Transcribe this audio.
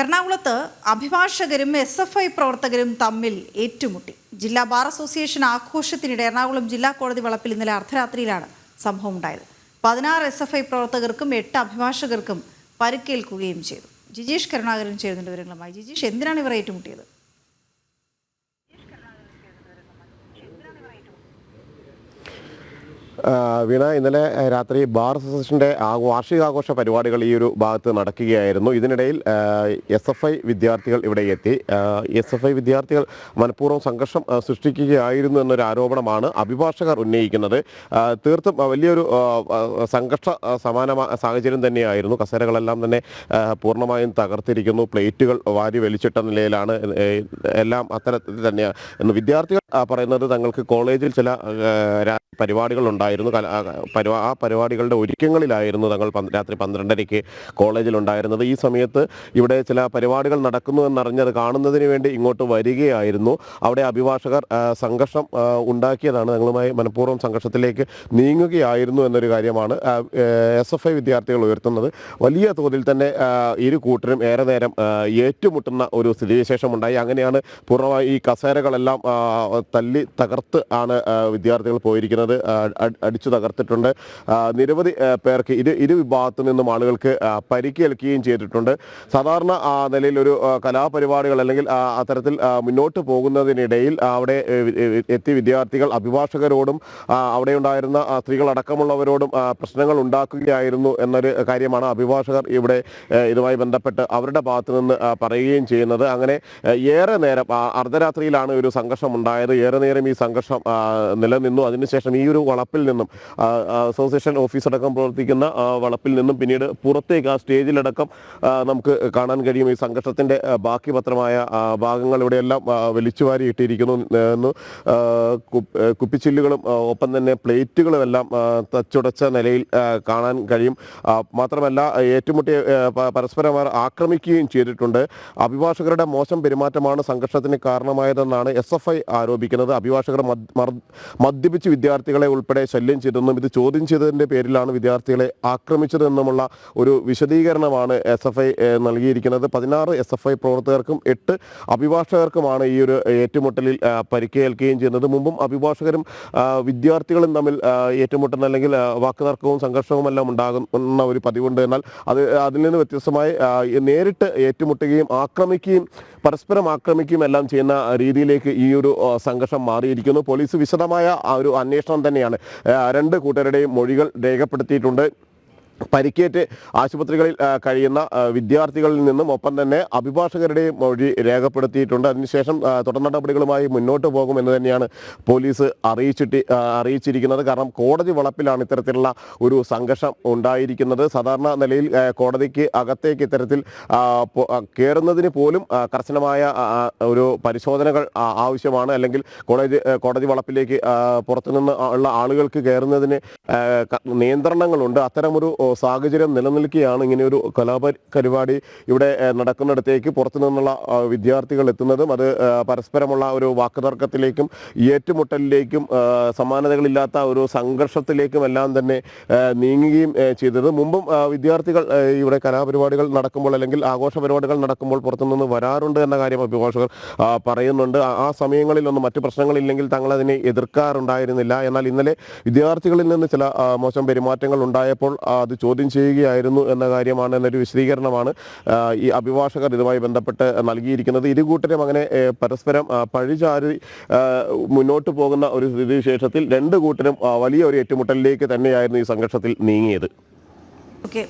എറണാകുളത്ത് അഭിഭാഷകരും S F I പ്രവർത്തകരും തമ്മിൽ ഏറ്റുമുട്ടി. ജില്ലാ ബാർ അസോസിയേഷൻ ആഘോഷത്തിനിടെ എറണാകുളം ജില്ലാ കോടതി വളപ്പിൽ ഇന്നലെ അർദ്ധരാത്രിയിലാണ് സംഭവം ഉണ്ടായത് പതിനാറ് എസ് എഫ് ഐ പ്രവർത്തകർക്കും എട്ട് അഭിഭാഷകർക്കും പരുക്കേൽക്കുകയും ചെയ്തു. ജിജീഷ് കരുണാകരൻ ചേരുന്നുണ്ട് വിവരങ്ങളുമായി. ജിജീഷ് എന്തിനാണ് ഇവർ ഏറ്റുമുട്ടിയത്? വീണ ഇന്നലെ രാത്രി ബാർ അസോസിയേഷന്റെ വാർഷികാഘോഷ പരിപാടികൾ ഈ ഒരു ഭാഗത്ത് നടക്കുകയായിരുന്നു. ഇതിനിടയിൽ എസ് എഫ് ഐ വിദ്യാർത്ഥികൾ ഇവിടെ എത്തി. എസ് എഫ് ഐ വിദ്യാർത്ഥികൾ മനഃപൂർവം സംഘർഷം സൃഷ്ടിക്കുകയായിരുന്നു എന്നൊരു ആരോപണമാണ് അഭിഭാഷകർ ഉന്നയിക്കുന്നത്. തീർത്തും വലിയൊരു സംഘർഷ സമാന സമാനമായ സാഹചര്യം തന്നെയായിരുന്നു. കസേരകളെല്ലാം തന്നെ പൂർണമായും തകർത്തിരിക്കുന്നു. പ്ലേറ്റുകൾ വാരി വലിച്ചിട്ട നിലയിലാണ് എല്ലാം അത്തരത്തിൽ തന്നെയാണ് വിദ്യാർത്ഥികൾ പറയുന്നത് തങ്ങൾക്ക് കോളേജിൽ ചില പരിപാടികൾ ഉണ്ടായിരുന്നു ആ, പരിപാ ആ പരിപാടികളുടെ ഒരുക്കങ്ങളിലായിരുന്നു തങ്ങൾ രാത്രി പന്ത്രണ്ടരയ്ക്ക് കോളേജിൽ ഉണ്ടായിരുന്നത് ഈ സമയത്ത് ഇവിടെ ചില പരിപാടികൾ നടക്കുന്നു എന്നറിഞ്ഞത് കാണുന്നതിന് വേണ്ടി ഇങ്ങോട്ട് വരികയായിരുന്നു. അവിടെ അഭിഭാഷകർ സംഘർഷം ഉണ്ടാക്കിയതാണ്. തങ്ങളുമായി മനഃപൂർവം സംഘർഷത്തിലേക്ക് നീങ്ങുകയായിരുന്നു എന്നൊരു കാര്യമാണ് എസ് എഫ് ഐ വിദ്യാർത്ഥികൾ ഉയർത്തുന്നത്. വലിയ തോതിൽ തന്നെ ഇരു കൂട്ടരും ഏറെ നേരം ഏറ്റുമുട്ടുന്ന ഒരു സ്ഥിതിവിശേഷം ഉണ്ടായി അങ്ങനെയാണ് പൂർണമായി ഈ കസേരകളെല്ലാം തല്ലി തകർത്ത് ആണ് വിദ്യാർത്ഥികൾ പോയിരിക്കുന്നത്. ആ, അടിച്ചു തകർത്തിട്ടുണ്ട്. നിരവധി പേർക്ക് ഇരു ഇരു വിഭാഗത്തു നിന്നും ആളുകൾക്ക് പരിക്കേൽക്കുകയും ചെയ്തിട്ടുണ്ട്. സാധാരണ നിലയിൽ ഒരു കലാപരിപാടികൾ അല്ലെങ്കിൽ അത്തരത്തിൽ മുന്നോട്ട് പോകുന്നതിനിടയിൽ അവിടെ എത്തി എത്തിയ വിദ്യാർത്ഥികൾ അഭിഭാഷകരോടും അവിടെ ഉണ്ടായിരുന്ന സ്ത്രീകളടക്കമുള്ളവരോടും പ്രശ്നങ്ങൾ ഉണ്ടാക്കുകയായിരുന്നു എന്നൊരു കാര്യമാണ് അഭിഭാഷകർ ഇവിടെ ഇതുമായി ബന്ധപ്പെട്ട് അവരുടെ ഭാഗത്തു നിന്ന് പറയുകയും ചെയ്യുന്നത്. അങ്ങനെ ഏറെ നേരം അർദ്ധരാത്രിയിലാണ് ഒരു സംഘർഷം ഉണ്ടായത് ഏറെ നേരം ഈ സംഘർഷം നിലനിന്നു. അതിനുശേഷം ഈ ഒരു വളപ്പിൽ നിന്നും അസോസിയേഷൻ ഓഫീസ് അസോസിയേഷൻ ഓഫീസടക്കം പ്രവർത്തിക്കുന്ന വളപ്പിൽ നിന്നും പിന്നീട് പുറത്തേക്ക് ആ സ്റ്റേജിലടക്കം നമുക്ക് കാണാൻ കഴിയും. ഈ സംഘർഷത്തിന്റെ ബാക്കി പത്രമായ ഭാഗങ്ങൾ ഇവിടെയെല്ലാം വലിച്ചുവാരി എന്ന് കുപ്പിച്ചില്ലുകളും ഒപ്പം തന്നെ പ്ലേറ്റുകളും എല്ലാം തച്ചുടച്ച നിലയിൽ കാണാൻ കഴിയും. മാത്രമല്ല ഏറ്റുമുട്ടിയ പരസ്പരം അവർ ആക്രമിക്കുകയും ചെയ്തിട്ടുണ്ട്. അഭിഭാഷകരുടെ മോശം പെരുമാറ്റമാണ് സംഘർഷത്തിന് കാരണമായതെന്നാണ് എസ് എഫ് ഐ ആരോപിക്കുന്നത്. അഭിഭാഷകർ മദ്യപിച്ച് മദ്യപിച്ച് വിദ്യാർത്ഥികളെ ഉൾപ്പെടെ ശല്യം ചെയ്തെന്നും ഇത് ചോദ്യം ചെയ്തതിന്റെ പേരിലാണ് വിദ്യാർത്ഥികളെ ആക്രമിച്ചതെന്നുമുള്ള ഒരു വിശദീകരണമാണ് എസ് എഫ് ഐ നൽകിയിരിക്കുന്നത്. പതിനാറ് എസ് എഫ് ഐ പ്രവർത്തകർക്കും എട്ട് അഭിഭാഷകർക്കുമാണ് ഈ ഒരു ഏറ്റുമുട്ടലിൽ പരിക്കേൽക്കുകയും ചെയ്യുന്നത്. മുമ്പും അഭിഭാഷകരും വിദ്യാർത്ഥികളും തമ്മിൽ ഏറ്റുമുട്ടുന്ന അല്ലെങ്കിൽ വാക്കുതർക്കവും സംഘർഷവും എല്ലാം ഉണ്ടാകുന്ന ഒരു പതിവുണ്ട്. എന്നാൽ അത് അതിൽ നിന്ന് വ്യത്യസ്തമായി നേരിട്ട് ഏറ്റുമുട്ടുകയും ആക്രമിക്കുകയും പരസ്പരം ആക്രമിക്കുകയും എല്ലാം ചെയ്യുന്ന രീതിയിലേക്ക് ഈ ഒരു സംഘർഷം മാറിയിരിക്കുന്നു. പോലീസ് വിശദമായ ഒരു അന്വേഷണം തന്നെയാണ്. രണ്ട് കൂട്ടരുടെയും മൊഴികൾ രേഖപ്പെടുത്തിയിട്ടുണ്ട്. പരിക്കേറ്റ് ആശുപത്രികളിൽ കഴിയുന്ന വിദ്യാർത്ഥികളിൽ നിന്നും ഒപ്പം തന്നെ അഭിഭാഷകരുടെയും മൊഴി രേഖപ്പെടുത്തിയിട്ടുണ്ട്. അതിനുശേഷം തുടർ നടപടികളുമായി മുന്നോട്ട് പോകുമെന്ന് തന്നെയാണ് പോലീസ് അറിയിച്ചിട്ട് അറിയിച്ചിരിക്കുന്നത്. കാരണം കോടതി വളപ്പിലാണ് ഇത്തരത്തിലുള്ള ഒരു സംഘർഷം ഉണ്ടായിരിക്കുന്നത്. സാധാരണ നിലയിൽ കോടതിക്ക് അകത്തേക്ക് ഇത്തരത്തിൽ കയറുന്നതിന് പോലും കർശനമായ ഒരു പരിശോധനകൾ ആവശ്യമാണ്. അല്ലെങ്കിൽ കോളേജ് കോടതി വളപ്പിലേക്ക് പുറത്തുനിന്ന് ഉള്ള ആളുകൾക്ക് കയറുന്നതിന് നിയന്ത്രണങ്ങളുണ്ട്. അത്തരമൊരു സാഹചര്യം നിലനിൽക്കുകയാണ്. ഇങ്ങനെ ഒരു കലാപരിപാടി ഇവിടെ നടക്കുന്നിടത്തേക്ക് പുറത്തു നിന്നുള്ള വിദ്യാർത്ഥികൾ എത്തുന്നതും അത് പരസ്പരമുള്ള ഒരു വാക്കുതർക്കത്തിലേക്കും ഏറ്റുമുട്ടലിലേക്കും സമാനതകളില്ലാത്ത ഒരു സംഘർഷത്തിലേക്കും എല്ലാം തന്നെ നീങ്ങുകയും ചെയ്തത്. മുമ്പും വിദ്യാർത്ഥികൾ ഇവിടെ കലാപരിപാടികൾ നടക്കുമ്പോൾ അല്ലെങ്കിൽ ആഘോഷ പരിപാടികൾ നടക്കുമ്പോൾ പുറത്തുനിന്ന് വരാറുണ്ട് എന്ന കാര്യം അഭിഭാഷകർ പറയുന്നുണ്ട്. ആ സമയങ്ങളിലൊന്നും മറ്റു പ്രശ്നങ്ങളില്ലെങ്കിൽ തങ്ങൾ അതിനെ എതിർക്കാറുണ്ടായിരുന്നില്ല. എന്നാൽ ഇന്നലെ വിദ്യാർത്ഥികളിൽ നിന്ന് ചില മോശം പെരുമാറ്റങ്ങൾ ഉണ്ടായപ്പോൾ അത് ചോദ്യം ചെയ്യുകയായിരുന്നു എന്ന കാര്യമാണ് എന്നൊരു വിശദീകരണമാണ് ഈ അഭിഭാഷകർ ഇതുമായി ബന്ധപ്പെട്ട് നൽകിയിരിക്കുന്നത്. ഇരുകൂട്ടരും അങ്ങനെ പരസ്പരം പഴിചാരി മുന്നോട്ട് പോകുന്ന ഒരു സ്ഥിതിവിശേഷത്തിൽ രണ്ട് കൂട്ടരും വലിയ ഒരു ഏറ്റുമുട്ടലിലേക്ക് തന്നെയായിരുന്നു ഈ സംഘർഷത്തിൽ നീങ്ങിയത്. ഓക്കെ